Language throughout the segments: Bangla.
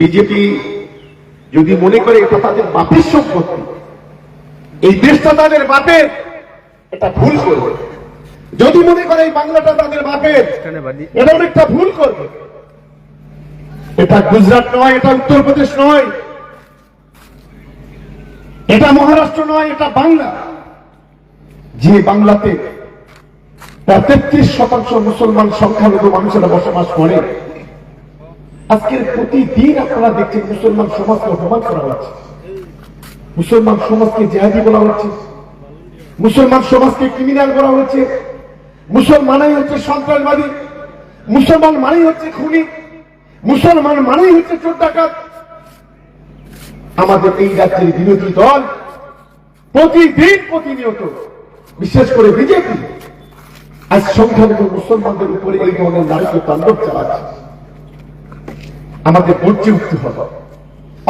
বিজেপি যদি মনে করে এটা তাদের বাপের সম্পত্তি, এই দেশটা তাদের বাপের, এটা ভুল করবে। যদি মনে করে এই বাংলাটা তাদের বাপের, এটা অনেকটা ভুল করবে। এটা গুজরাট নয়, এটা উত্তরপ্রদেশ নয়, এটা মহারাষ্ট্র নয়, এটা বাংলা। যে বাংলাতে তেত্রিশ শতাংশ মুসলমান সংখ্যালঘু মানুষেরা বসবাস করে আজকের প্রতিদিন আপনারা দেখছেন মুসলমান সমাজকে অপমান করা হচ্ছে। মুসলমান সমাজকে জেহাদি বলা হচ্ছে। মুসলমান সমাজকে ক্রিমিনাল বলা হচ্ছে। মুসলমানাই হচ্ছে সন্ত্রাসবাদী। মুসলমান মানেই হচ্ছে খুনি। মুসলমান মানেই হচ্ছে চোর ডাকাত আমাদের এই রাজ্যের বিরোধী দল প্রতিদিন প্রতিনিয়ত, বিশেষ করে বিজেপি, আজ সংখ্যালঘু মুসলমানদের উপরে এই ধরনের নারীকে তাণ্ডব চালাচ্ছে। আমাদের গর্জে উঠতে হবে।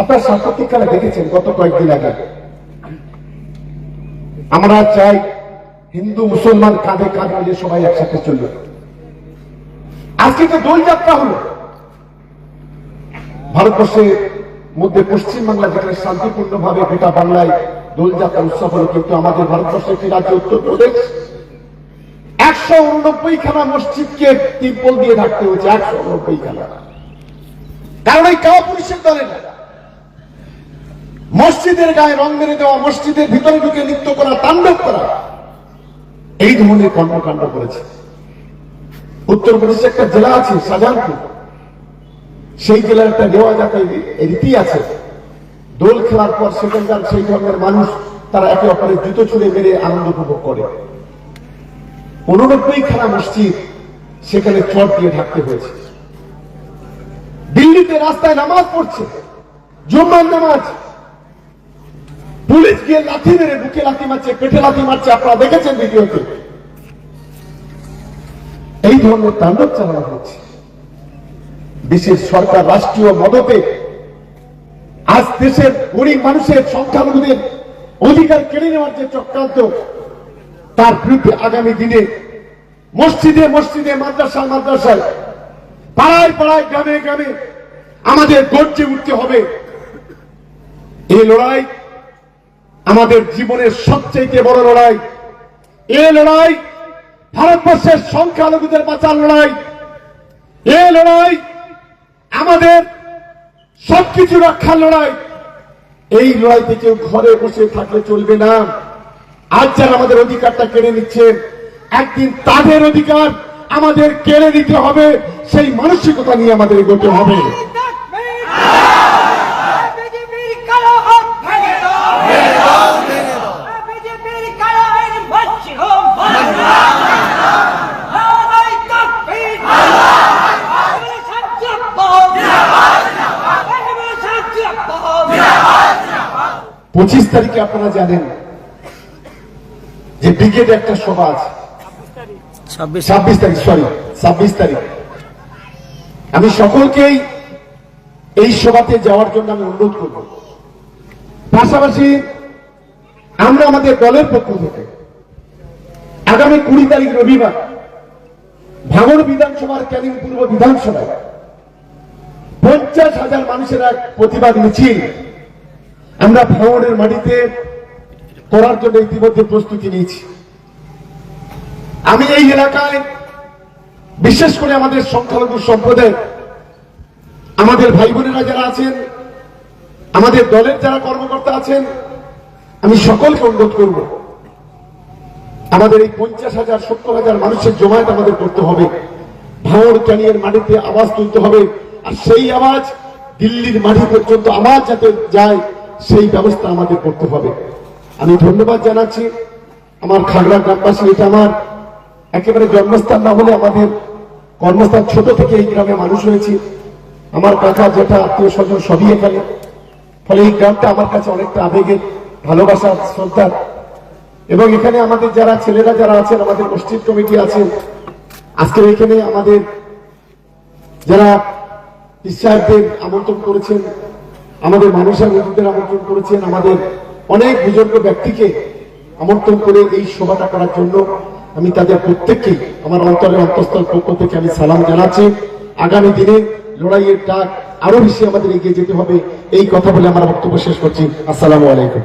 আপনার সাম্প্রতিককালে দেখেছেন গত কয়েকদিন আগে। আমরা চাই হিন্দু, মুসলমান, কাঁধে কাঁধ মিলে সবাই একসাথে চলবে। আজকে তো দোলযাত্রা হলো ভারতবর্ষের মধ্যে পশ্চিমবাংলা যেখানে শান্তিপূর্ণ ভাবে গোটা বাংলায় দোলযাত্রা উৎসব হলো, কিন্তু আমাদের ভারতবর্ষের একটি রাজ্য উত্তরপ্রদেশ একশো উননব্বই খানা মসজিদকে তিরপল দিয়ে ঢাকতে হয়েছে, একশো উননব্বই খানা। কারণ এই কাওয়া পুলিশের দলে না মসজিদের গায়ে রং মেরে দেওয়া, মসজিদের ভিতরে ঢুকে নৃত্য করা, তাণ্ডব করা, এই ধরনের কর্মকাণ্ড করেছে। উত্তরপ্রদেশে একটা জেলা আছে, শাহজাহানপুর। সেই জেলার একটা রেওয়াজ একটা রীতি আছে। দোল খেলার পর সেখানকার সেই ধরনের মানুষ, তারা একে অপরের জুতো ছুড়ে মেরে আনন্দ উপভোগ করে। উননব্বই খানা মসজিদ সেখানে চট দিয়ে ঢাকতে হয়েছে। দিল্লিতে রাস্তায় নামাজ পড়ছে, জুম্মার নামাজ। পুলিশ গিয়ে লাথি মেরে বুকে লাথি মারছে, পেটে লাথি মারছে, আপনারা দেখেছেন ভিডিওতে। এই ধরনের তাণ্ডব চালানো হচ্ছে। দেশের সরকার রাষ্ট্রীয় মদতে আজ দেশের গরিব মানুষের সংখ্যালঘুদের অধিকার কেড়ে নেওয়ার যে চক্রান্ত, তার বিরুদ্ধে আগামী দিনে মসজিদে মসজিদে মাদ্রাসা মাদ্রাসায়, পাড়ায় পাড়ায় গ্রামে গ্রামে আমাদের গর্জে উঠতে হবে। এই লড়াই আমাদের জীবনের সবচেয়ে বড় লড়াই। এ লড়াই ভারতবর্ষের সংখ্যালঘুদের বাঁচার লড়াই। এ লড়াই আমাদের সবকিছু রক্ষার লড়াই। এই লড়াইতে কেউ ঘরে বসে থাকলে চলবে না। আজ যারা আমাদের অধিকারটা কেড়ে নিচ্ছেন একদিন তাদের অধিকার আমাদের কেড়ে নিতে হবে। সেই মানসিকতা নিয়ে আমাদের এগোতে হবে। পঁচিশ তারিখে আপনারা জানেন যে ব্রিগেড একটা সভা আছে। ছাব্বিশ ছাব্বিশ তারিখ সরি ছাব্বিশ তারিখ। আমি সকলকেই এই সভাতে যাওয়ার জন্য আমি অনুরোধ করব। পাশাপাশি আমরা আমাদের দলের পক্ষ থেকে আগামী কুড়ি তারিখ রবিবার ভাঙড় বিধানসভার ক্যানিং পূর্ব বিধানসভায় পঞ্চাশ হাজার মানুষের এক প্রতিবাদ মিছিল আমরা ভাঙড়ের মাটিতে করার জন্য ইতিমধ্যে প্রস্তুতি নিয়েছি। আমি এই এলাকায় বিশেষ করে আমাদের সংখ্যালঘু সম্প্রদায় আমাদের ভাই বোনেরা যারা আছেন, আমাদের দলের যারা কর্মকর্তা আছেন, আমি সকলকে অনুরোধ করব, আমাদের এই পঞ্চাশ হাজার, সত্তর হাজার মানুষের জমায়েত আমাদের করতে হবে। ভাঙড় ক্যানিয়ের মাটিতে আওয়াজ তুলতে হবে, আর সেই আওয়াজ দিল্লির মাটি পর্যন্ত আওয়াজ যাতে যায়, সেই ব্যবস্থা আমাদের করতে হবে। আমি ধন্যবাদ জানাচ্ছি আমার খাগড়া গ্রামবাসী, এটা আমার একেবারে জন্মস্থান না হলে আমাদের কর্মস্থান ছোট থেকে এই গ্রামে মানুষ হয়েছি আমার কাকা যেটা আত্মীয় স্বজন সবই এখানে। ফলে এই গ্রামটা আমার কাছে অনেকটা আবেগের ভালোবাসা সন্তান এবং এখানে আমাদের যারা ছেলেরা যারা আছেন, আমাদের মসজিদ কমিটি আছেন আজকে এখানে আমাদের যারা পীর আমন্ত্রণ করেছেন, আমাদের মানুষের মজুদের আমন্ত্রণ করেছেন, আমাদের অনেক বুজুর্গ ব্যক্তিকে আমন্ত্রণ করে এই সভাটা করার জন্য আমি তাদের প্রত্যেককেই, আমার অন্তরের অন্তঃস্থল পক্ষ থেকে আমি সালাম জানাচ্ছি। আগামী দিনে লড়াইয়ের ডাক আরও বেশি আমাদের এগিয়ে যেতে হবে। এই কথা বলে আমার বক্তব্য শেষ করছি। আসসালামু আলাইকুম।